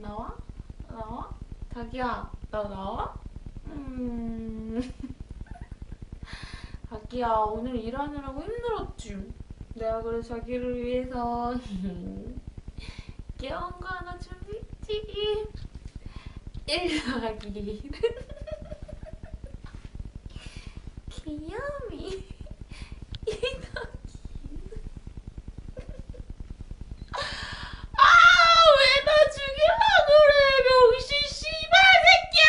나와? 나와? 자기야, 나 나와? 음. 자기야, 오늘 일하느라고 힘들었지? 내가 그래서 자기를 위해서 귀여운 거 하나 준비했지? 1 더하기 1은 귀염이 2 더하기 1은 아, 왜 나 죽일라 그래, 병신 씨발 새끼야!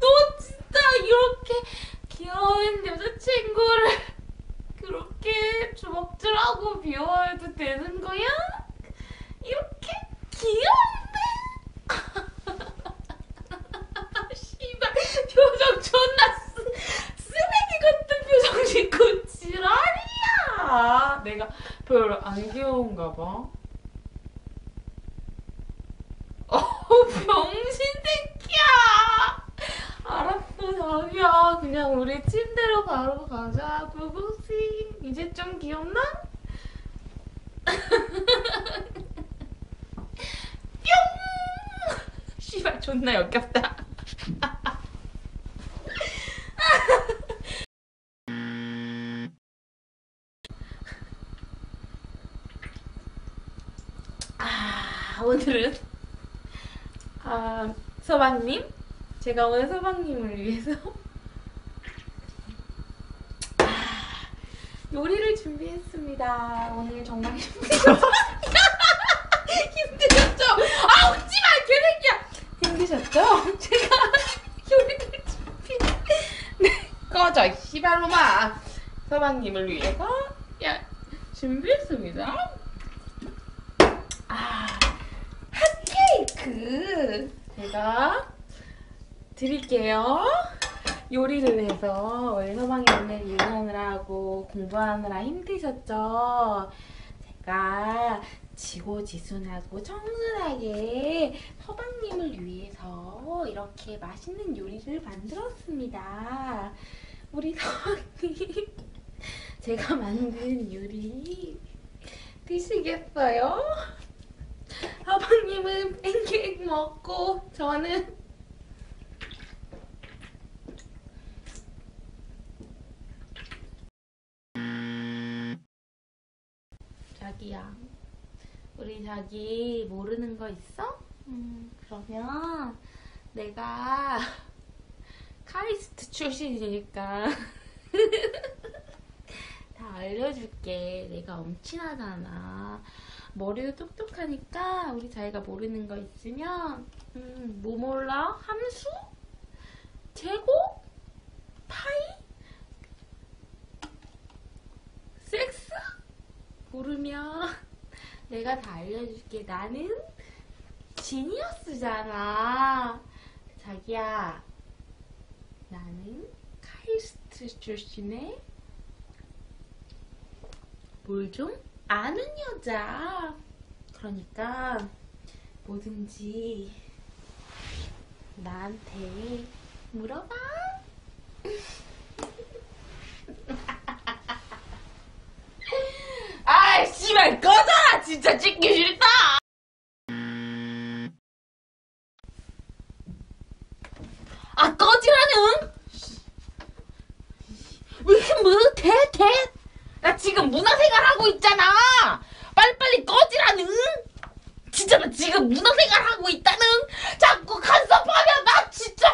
너 진짜 이렇게 귀여운 여자친구를 주먹질하고 비워해도 되는 거야? 이렇게 귀여운데? 씨발, 표정 존나 쓰, 쓰레기 같은 표정 짓고 지랄이야! 내가 별로 안 귀여운가 봐. 어, 병신 새끼야! 알았어, 자기야. 그냥 우리 침대로 바로 가자. 구구씨. 이제 좀 귀엽나? 뿅! 씨발, 존나 역겹다. 아, 오늘은 아, 서방님? 제가 오늘 서방님을 위해서 아, 요리를 준비했습니다. 오늘 정말 힘드셨죠? 힘드셨죠? 아, 웃지 마, 개새끼야! 힘드셨죠? 제가 요리를 준비... 네, 꺼져, 이 씨발로마! 서방님을 위해서 야, 준비했습니다. 아, 핫케이크 제가 드릴게요. 요리를 해서 우리 서방이 오늘 일하느라고 공부하느라 힘드셨죠? 제가 지고지순하고 청순하게 서방님을 위해서 이렇게 맛있는 요리를 만들었습니다. 우리 서방님 제가 만든 요리 드시겠어요? 서방님은 팬케이크 먹고 저는 자기야 우리 자기 모르는 거 있어? 음 그러면 내가 카이스트 출신이니까 다 알려줄게 내가 엄친하잖아 머리도 똑똑하니까 우리 자기가 모르는 거 있으면 음, 뭐 몰라? 함수? 제곱? 파이? 섹스? 모르면 내가 다 알려줄게. 나는 지니어스잖아. 자기야, 나는 카이스트 출신의 뭘 좀 아는 여자. 그러니까 뭐든지 나한테 물어봐. 그럴 거잖아! 진짜 찍기 싫다! 아, 꺼지라는! 왜 이렇게 못해, 대? 나 지금 문화생활 하고 있잖아! 빨리빨리 꺼지라는! 진짜 나 지금 문화생활 하고 있다는! 자꾸 간섭하면 나 진짜!